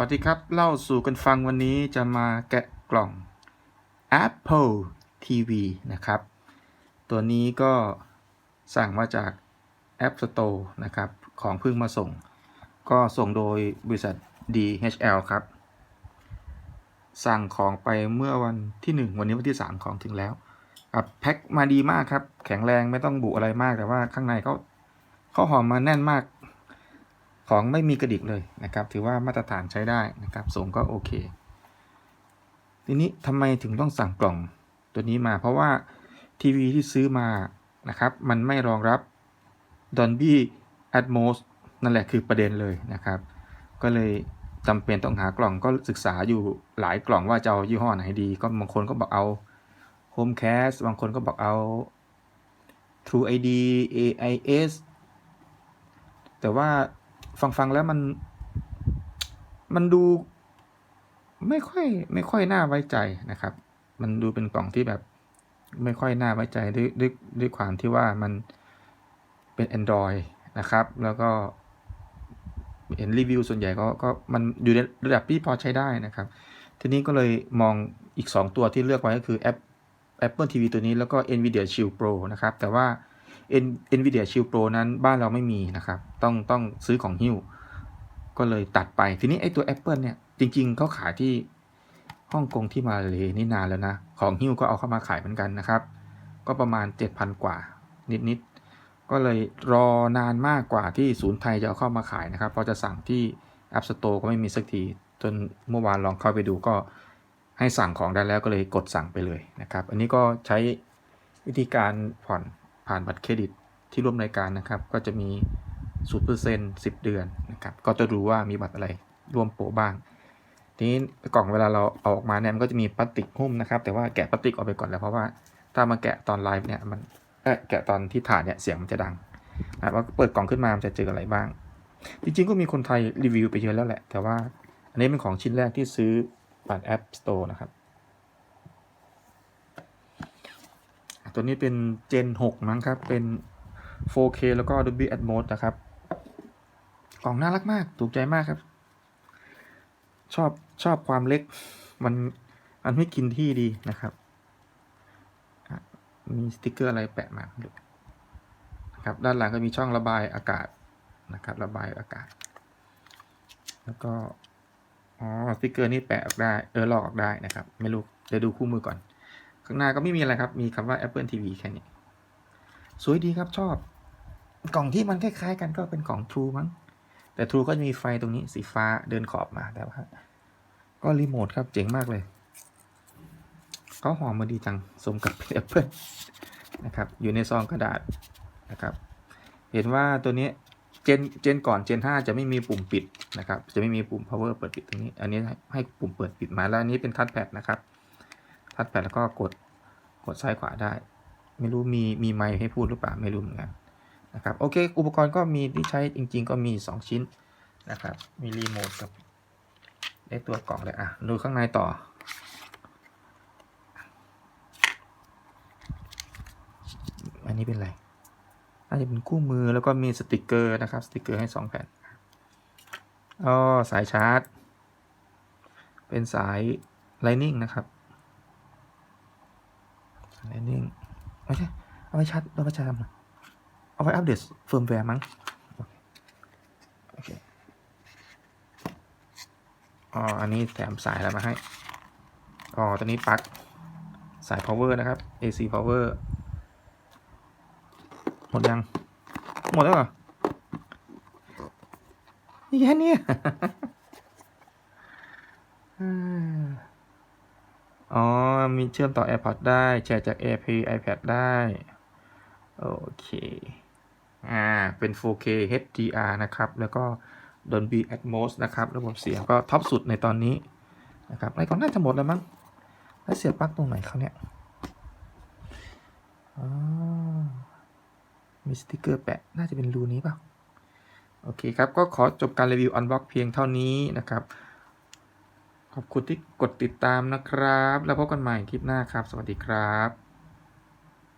วัสดีครับ เล่าสู่กันฟังวันนี้จะมาแกะกล่อง Apple TV นะครับ ตัวนี้ก็สั่งมาจาก App Store นะครับ ของเพิ่งมาส่ง ก็ส่งโดยบริษัท DHL ครับ สั่งของไปเมื่อวันที่ 1 วันนี้วันที่ 3 ของถึงแล้วครับแพ็คมาดีมากครับ แข็งแรงไม่ต้องบุอะไรมากแต่ว่าข้างในเขาเขาหอมมาแน่นมาก ของไม่มีกระดิกเลยนะครับ ถือว่ามาตรฐานใช้ได้นะครับส่งก็โอเค ทีนี้ทำไมถึงต้องสั่งกล่องตัวนี้มาเพราะว่าทีวีที่ซื้อมานะครับ มันไม่รองรับ Dolby Atmos นั่นแหละคือประเด็นเลยนะครับ ก็เลยจำเป็นต้องหากล่องก็ศึกษาอยู่หลายกล่องว่าจะเอายี่ห้อไหนดี ก็บางคนก็บอกเอา Homecast บางคนก็บอกเอา True ID AIS แต่ว่า ฟังฟังแล้วมัน มันดูไม่ค่อย ไม่ค่อยน่าไว้ใจนะครับ มันดูเป็นกล่องที่แบบ ไม่ค่อยน่าไว้ใจด้วยด้วยด้วยความที่ว่ามันเป็น Android นะครับ แล้วก็เห็นรีวิวส่วนใหญ่ก็ก็มันอยู่ในระดับที่พอใช้ได้นะครับ ทีนี้ก็เลยมองอีก 2 ตัวที่เลือกไว้ก็คือแอป Apple TV ตัวนี้แล้วก็ Nvidia Shield Pro นะครับ แต่ว่า Nvidia Shield Pro นั้นบ้านเราไม่มีนะครับ ต้องต้องซื้อของหิ้ว ก็เลยตัดไป ทีนี้ไอตัว Apple เนี่ย จริง ๆเขาขายที่ฮ่องกงที่มาเลยนี่นานแล้วนะ ของหิ้วก็เอาเข้ามาขายเหมือนกันนะครับ ก็ประมาณ 7,000 กว่า นิดๆ ก็เลยรอนานมากกว่าที่ศูนย์ไทยจะเอาเข้ามาขายนะครับ พอจะสั่งที่ App Store ก็ไม่มีสักที จนเมื่อวานลองเข้าไปดูก็ให้สั่งของได้แล้วก็เลยกดสั่งไปเลยนะครับ อันนี้ก็ใช้วิธีการผ่อน ผ่านบัตรเครดิตที่ร่วมรายการนะครับ ก็จะมี0% 10เดือนนะครับก็จะรู้ว่ามีบัตรอะไรร่วมโปรบ้าง ทีนี้กล่องเวลาเราเอาออกมาเนี่ยมันก็จะมีพลาสติกหุ้มนะครับ แต่ว่าแกะพลาสติกออกไปก่อนแล้วเพราะว่าถ้ามาแกะตอนไลฟ์เนี่ยมันแกะตอนที่ถ่ายเนี่ยเสียงมันจะดังว่าเปิดกล่องขึ้นมามันจะเจออะไรบ้าง จริงๆ ก็มีคนไทยรีวิวไปเยอะแล้วแหละ แต่ว่าอันนี้เป็นของชิ้นแรกที่ซื้อผ่านแอป Store นะครับ ตัวนี้เป็น Gen 6 มั้งครับ เป็น 4K แล้วก็ Dolby Atmos นะครับ กล่องน่ารักมาก ถูกใจมากครับ ชอบชอบความเล็ก มันมันไม่กินที่ดีนะครับ มีสติกเกอร์อะไรแปะมาดูครับ ด้านหลังก็มีช่องระบายอากาศนะครับ ระบายอากาศ แล้วก็ อ๋อ สติกเกอร์นี้แปะออกได้ เออลอกออกได้นะครับ ไม่รู้ เดี๋ยวดูคู่มือก่อน ข้างหน้าก็ไม่มีอะไรครับ มีคำว่า Apple TV แค่นี้ สวยดีครับชอบ กล่องที่มันคล้ายๆกันก็เป็นของ True มั้ง แต่ True ก็จะมีไฟตรงนี้สีฟ้าเดินขอบมาแต่ว่าก็รีโมทครับเจ๋งมากเลย เขาหอมมาดีจัง สมกับเป็น Apple นะครับ อยู่ในซองกระดาษนะครับ เห็นว่าตัวนี้เจนเจนก่อนเจน 5 จะไม่มีปุ่มปิดนะครับ จะไม่มีปุ่ม power เปิดปิดตรงนี้ อันนี้ให้ปุ่มเปิดปิดมาแล้วอันนี้เป็นทัชแพดนะครับ ทัชแพดแล้วก็กดกดซ้ายขวาได้ ไม่รู้มีมีไมค์ให้พูดหรือเปล่าไม่รู้เหมือนกันนะครับโอเค อุปกรณ์ก็มีที่ใช้จริง ๆ ก็มี 2 ชิ้นนะครับมีรีโมทกับได้ตัวกล่องเลยอะดูข้างในต่อ อันนี้เป็นอะไรน่าจะเป็นคู่มือแล้วก็มีสติกเกอร์นะครับสติกเกอร์ให้ 2 แผ่นอ๋อสายชาร์จ เป็นสาย Lightning นะครับ Lightning ไม่ใช่เอาไว้ชาร์จเอาไว้ชาร์จทำไมเอาไว้อัปเดตเฟิร์มแวร์มั้งโอเคอ๋ออันนี้แถมสายแล้วมาให้อ๋อตัวนี้ปลั๊กสาย power นะครับ AC power หมดยัง หมดแล้วเหรอนี่แค่เนี้ยอ๋อ มีเชื่อมต่อ AirPods ได้ แชร์จาก AirPlay iPad ได้ โอเค อ่า เป็น 4K HDR นะครับ แล้วก็ Dolby Atmos นะครับ ระบบเสียงก็ท็อปสุดในตอนนี้นะครับในก่อนน่าจะหมดแล้วมั้ง แล้วเสียบปลั๊กตรงไหนเขาเนี่ยอ๋อมีสติกเกอร์แปะ น่าจะเป็นรูนี้เปล่าโอเคครับ ก็ขอจบการรีวิว Unbox เพียงเท่านี้นะครับ ขอบคุณที่กดติดตามนะครับ แล้วพบกันใหม่คลิปหน้าครับ สวัสดีครับ